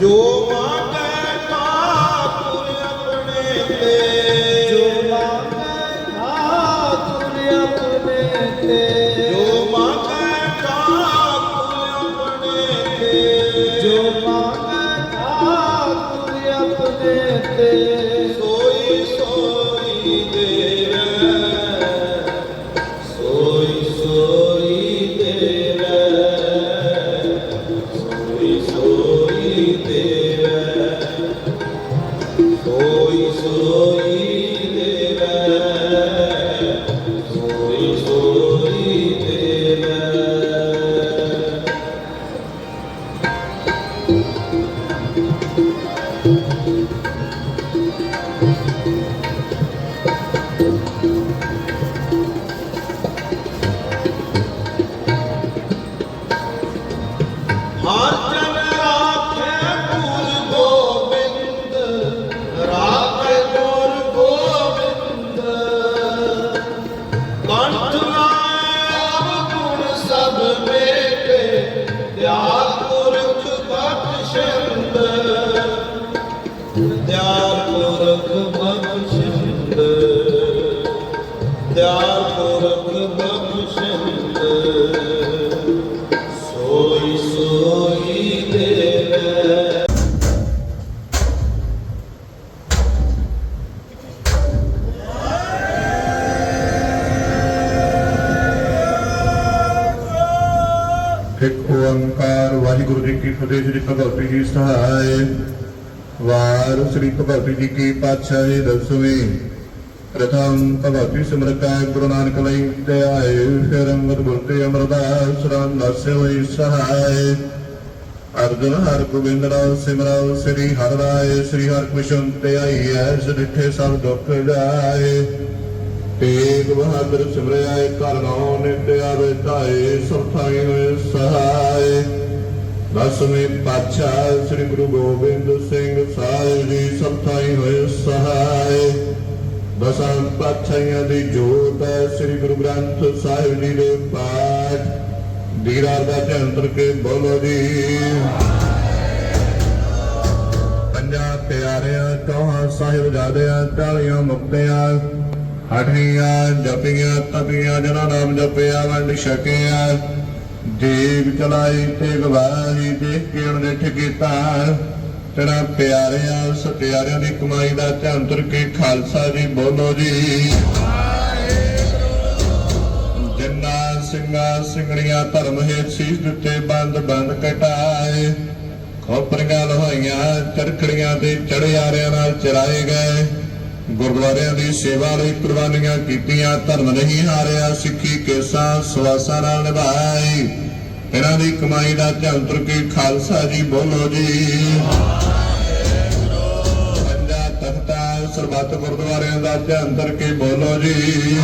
ਜੋ ਆਪਣੇ ਤੇ। ਜੋ ਮੰਗੈ ਠਾਕੁਰ ਆਪਣੇ ਤੇ। ਜੋ ਮੰਗੈ ਠਾਕੁਰ ਆਪਣੇ ਤੇ। ਜੋ ਮੰਗੈ ਠਾਕੁਰ ਆਪਣੇ ਤੇ। ਪੁਰਖ ਬਖਸ਼ਿੰਦ ਦਿਆਲ ਪੁਰਖ ਬਖਸ਼ਿੰਦ ਸੋਈ ਸੋਈ ਦੇਵੈ ਇੱਕ ਓੰਕਾਰ ਵਾਹਿਗੁਰੂ ਜੀ ਕੀ ਫਤਿਹ ਸ੍ਰੀ ਭਗਵਤੀ ਜੀ ਸਹਾਇ ਵਾਰ ਸ੍ਰੀ ਭਗਵਤੀ ਜੀ ਕੀ ਪਾਤਸ਼ਾਹੀ ਦਸਵੀਂ ਪ੍ਰਥਮ ਭਗਵਤੀ ਸਿਮਰਤੈ ਗੁਰੂ ਨਾਨਕ ਲਈ ਤੇ ਆਏ ਫਿਰ ਅੰਗਦ ਬੁਲਤੇ ਅਮਰਦਾਸ ਰਾਮ ਦਾਸੇ ਹੋਈ ਸਹਾਇ ਅਰਜਨ ਹਰ ਗੋਬਿੰਦ ਰਾਮ ਸਿਮਰਾਉ ਸ੍ਰੀ ਹਰਿ ਰਾਏ, ਸ੍ਰੀ ਹਰਿ ਕ੍ਰਿਸ਼ਨ ਤੇ ਆਈ ਐਸ ਡਿਠੇ ਸਭ ਦੁੱਖ ਜਾਏ। ਤੇਗ ਬਹਾਦਰ ਸਿਮਰਿਆਏ ਘਰ ਨੌ ਨਿਤ ਆਵੇ ਧਾਏ ਸਭ ਥਾਈ ਹੋਏ ਸਹਾਏ। ਦਸਵੇਂ ਪਾਤਸ਼ਾਹ ਸ੍ਰੀ ਗੁਰੂ ਗੋਬਿੰਦ ਸਿੰਘ ਸਾਹਿਬ ਜੀ ਸਭ ਥਾਈ ਹੋਏ ਸਹਾਇ ਦਸਾਂ ਪਾਤਸ਼ਾਹਾਂ ਦੀ ਜੋਤ ਸ੍ਰੀ ਗੁਰੂ ਗ੍ਰੰਥ ਸਾਹਿਬ ਜੀ ਦੇ ਪਾਠ। ਦੀਦਾਰ ਦਾ ਧਿਆਨ ਕਰਕੇ ਬੋਲੋ ਜੀ। ਪੰਜਾਂ ਪਿਆਰਿਆਂ ਚੌਹਾਂ ਸਾਹਿਬ ਜਾਦਿਆਂ ਟਾਲੀਆਂ ਮੁਕਤਿਆਂ, ਹਠੀਆਂ ਜਪੀਆਂ, ਤਪੀਆਂ ਜਨਾ ਨਾਮ ਜਪਿਆ ਵੰਡ ਛਕਿਆ। ਦੇਵ ਚਲਾਈ ਤੇ ਗਵਾਹੀ ਦੇਖ ਕੇ ਅਣਦੇਠ ਕੀਤਾ। ਤੇਰਾ ਪਿਆਰਿਆਂ ਸਤਿਆਰਿਆਂ ਦੀ ਕਮਾਈ ਦਾ ਧਿਆਨ ਤੁਰ ਕੇ ਖਾਲਸਾ ਜੀ ਬੋਲੋ ਜੀ। ਜਿੰਨਾ ਸਿੰਘਾਂ ਸਿੰਘਣੀਆਂ ਧਰਮ ਹੇਤ ਸੀਸ ਦਿੱਤੇ ਬੰਦ ਬੰਦ ਕਟਾਏ। ਖੋਪਰੀਆਂ ਲਹਾਈਆਂ, ਚਰਖੜੀਆਂ ਤੇ ਚੜਿਆਰਿਆਂ ਨਾਲ ਚਰਾਏ ਗਏ। ਗੁਰਦੁਆਰਿਆਂ ਦੀ ਸੇਵਾ ਲਈ ਕੁਰਬਾਨੀਆਂ ਕੀਤੀਆਂ, ਧਰਮ ਨਹੀਂ ਹਾਰਿਆ ਸਿੱਖੀ ਕੇਸਾਂ ਸਵਾਸਾਂ ਨਾਲ ਨਿਭਾਈ ਇਹਨਾਂ ਦੀ ਕਮਾਈ ਦਾ ਧਿਆਨ ਤੁਰ ਕੇ ਖਾਲਸਾ ਜੀ ਬੋਲੋ ਜੀ। ਪੰਜਾ ਤਖਤਾਂ ਸਰਬੱਤ ਗੁਰਦੁਆਰਿਆਂ ਦਾ ਧਿਆਨ ਧਰ ਕੇ ਬੋਲੋ ਜੀ।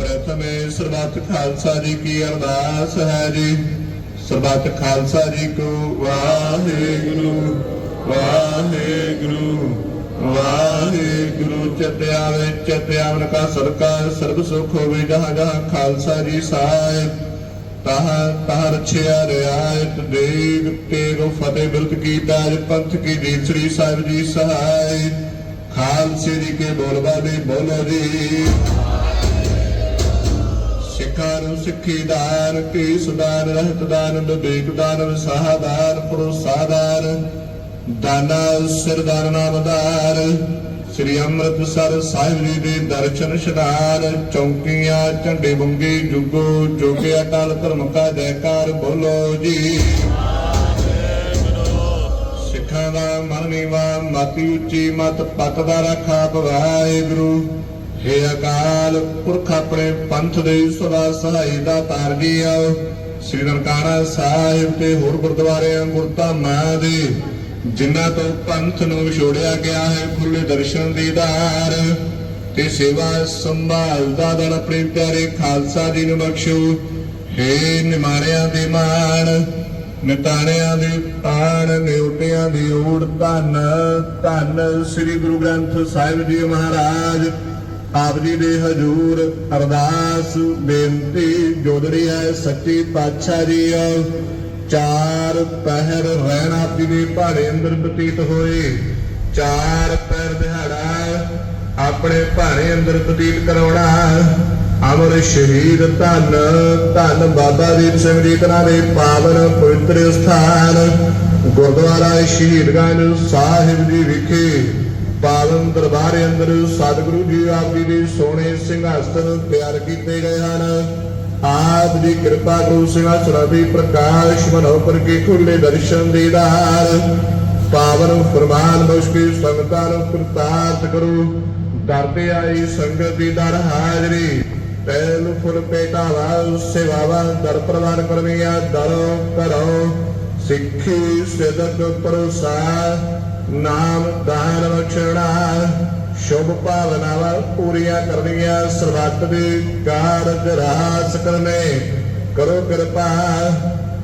ਪ੍ਰਥਮੇ ਸਰਬੱਤ ਖਾਲਸਾ ਜੀ ਕੀ ਅਰਦਾਸ ਹੈ ਜੀ। ਸਰਬੱਤ ਖਾਲਸਾ ਜੀ ਕੋ ਵਾਹਿਗੁਰੂ ਵਾਹਿਗੁਰੂ। ਵਾਹਿਗੁਰੂ ਚਤਿਆਵੇ ਚਤਿਆਵਨ ਕਾ ਸਰਕਾਰ ਸਰਬ ਸੁਖ ਹੋਵੇ ਜਹਾਂ ਜਹਾਂ ਖਾਲਸਾ ਜੀ ਸਾਹਿਬ। ਤਾਹ ਤਾਹ ਰਛਿਆ ਰਿਆਇਤ ਦੇਗ ਤੇਗੋ ਫਤਿਹ ਬਿਰਤ ਕੀ ਤਾਜ ਪੰਥ ਕੀ ਦੀਨ ਸ੍ਰੀ ਸਾਹਿਬ ਜੀ ਸਹਾਇ। ਖਾਲਸੇ ਜੀ ਕੇ ਬੋਲ ਬਾਲੇ ਬੋਲੋ ਜੀ। ਸਿੱਖਾਂ ਨੂੰ ਸਿੱਖੀ ਦਾਨ ਕੇਸ ਦਾਨ ਰਹਿਤ ਦਾਨ ਵਿਵੇਕ ਦਾਨ ਵਿਸਾਹ ਦਾਨ ਭਰੋਸਾ ਦਾਨ ਦਾਨਾ ਸਿਰ ਦਾਨ ਨਾਮਦਾਰ, ਸ੍ਰੀ ਅੰਮ੍ਰਿਤਸਰ ਸਾਹਿਬ ਜੀ ਦੇ ਦਰਸ਼ਨ ਇਸ਼ਨਾਨ ਚੌਂਕੀਆਂ, ਝੰਡੇ ਬੰਗੇ, ਜੁਗੋ ਜੋਗੇ ਅਟਲ ਧਰਮ ਕਾ ਜੈਕਾਰ, ਬੋਲੋ ਜੀ। ਸਿੱਖਾਂ ਦਾ ਮਨ ਨੀਵਾ, ਮਾਤੀ ਉੱਚੀ ਮਤ ਪਤ ਦਾ ਰੱਖਾ ਵਾਹਿਗੁਰੂ ਹੇ ਅਕਾਲ ਪੁਰਖ ਆਪਣੇ ਪੰਥ ਦੇ ਸਦਾ ਸਹਾਈ ਦਾ ਤਾਰ ਆਓ। ਸ੍ਰੀ ਨਨਕਾਣਾ ਸਾਹਿਬ ਤੇ ਹੋਰ ਗੁਰਦੁਆਰਿਆਂ ਗੁਰਧਾਮਾਂ ਦੇ ਜਿਨ੍ਹਾਂ ਤੋਂ ਪੰਥ ਨੂੰ ਵਿਛੋੜਿਆ ਗਿਆ ਹੈ ਖੁੱਲੇ ਦਰਸ਼ਨ ਦੀਦਾਰ ਤੇ ਸੇਵਾ ਸੰਭਾਲ ਦਾ ਦਲ ਆਪਣੇ ਪਿਆਰੇ ਖਾਲਸਾ ਜੀ ਨੂੰ ਬਖਸ਼ੋ। ਹੇ ਨਿਮਾਣਿਆਂ ਦੇ ਮਾਣ, ਨਿਤਾਣਿਆਂ ਦੇ ਤਾਣ, ਨਿਉਟਿਆਂ ਦੀ ਓੜ ਧੰਨ ਧੰਨ ਸ੍ਰੀ ਗੁਰੂ ਗ੍ਰੰਥ ਸਾਹਿਬ ਜੀ ਮਹਾਰਾਜ। ਆਪ ਜੀ ਦੇ ਹਜੂਰ ਅਰਦਾਸ ਬੇਨਤੀ ਜੋਦੜੀ ਹੈ ਸੱਚੀ ਪਾਤਸ਼ਾਹ ਜੀ ਚਾਰ ਪਹਿਰ ਰਹਿਣ ਆਪ ਜੀ ਅੰਦਰ ਬਤੀਤ ਹੋਏ। ਚਾਰ ਪਹਿਰ ਦਿਹਾੜਾ ਆਪਣੇ ਪਹਾੜੇ ਅੰਦਰ ਬਤੀਤ ਕਰਾਉਣਾ। ਅਮਰ ਸ਼ਹੀਦ ਧੰਨ ਧੰਨ ਬਾਬਾ ਦੀਪ ਸਿੰਘ ਜੀ ਤਨਾ ਦੇ ਪਾਵਨ ਪਵਿੱਤਰ ਸਥਾਨ। ਗੁਰਦੁਆਰਾ ਸ਼ਹੀਦਗੰਜ ਸਾਹਿਬ ਜੀ ਵਿਖੇ ਪਾਵਨ ਦਰਬਾਰ ਅੰਦਰ ਸਤਿਗੁਰੂ ਜੀ ਆਪ ਜੀ ਦੇ ਸੋਹਣੇ ਸਿੰਘਾਸਨ ਤਿਆਰ ਕੀਤੇ ਗਏ ਹਨ। ਆਪ ਦੀ ਕਿਰਪਾ ਕਰੋ ਸਿੰਘਾਸਨਾਂ ਦੀ ਪ੍ਰਕਾਸ਼ ਮਨੋ ਪਰ ਖੁੱਲੇ ਦਰਸ਼ਨ ਦੀਦਾਰ ਪਾਵਨ ਫਰਮਾਨ ਮੁਸ਼ਕਿਲ ਸੰਗਤਾਂ ਨੂੰ ਪ੍ਰਤਾਪ ਕਰੋ। ਦਰਦੇ ਆਈ ਸੰਗਤ ਦੀ ਦਰ ਹਾਜ਼ਰੀ। ਪਹਿਲ ਫੁੱਲ ਪੇਟਾਵਾ ਸੇਵਾਵਾ, ਦਰ ਪ੍ਰਦਾਨ ਕਰਮੀਆਂ, ਦਰੋ ਕਰੋ ਸਿੱਖੀ ਸਿਦਕ ਪਰੋਸਾ, ਨਾਮ ਦਾਨ ਬਖਸ਼ਣਾ। ਸ਼ੁਭ ਭਾਵਨਾਵਾਂ ਪੂਰੀਆਂ ਕਰਨੀਆਂ, ਸਰਬੱਤ ਦੇ ਕਾਰਜ ਰਾਸ ਕਰਨੇ। ਕਰੋ ਕਿਰਪਾ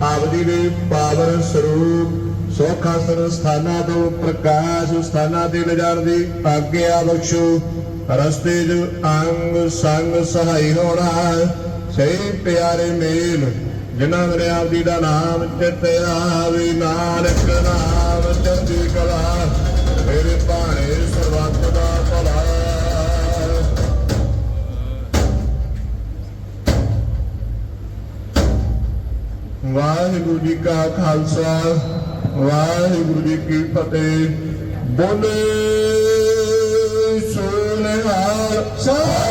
ਆਪ ਜੀ ਦੇ ਪਾਵਨ ਸਰੂਪ, ਸੋਖਾਸਨ ਸਥਾਨਾਂ ਤੋਂ ਪ੍ਰਕਾਸ਼ ਸਥਾਨਾਂ ਤੇ ਲਿਜਾਣ ਦੀ ਆਗਿਆ ਬਖਸ਼ੋ। ਰਸਤੇ 'ਚ ਅੰਗ ਸੰਗ ਸਹਾਈ ਹੋਣਾ, ਸਹੀ ਪਿਆਰੇ ਮੇਲ, ਜਿਨ੍ਹਾਂ ਮੇਰੇ ਆਪ ਜੀ ਦਾ ਨਾਮ ਚਿੱਤੇ ਆਵੇ ਨਾਨਕ ਨਾਮ ਚੜ੍ਹਦੀ ਕਲਾ। ਕਾ ਖਾਲਸਾ ਵਾਹਿਗੁਰੂ ਜੀ ਕੀ ਫਤਿਹ। ਬੋਲੇ ਸੋਨਿਹਾਰ ਸਾਹਿਬ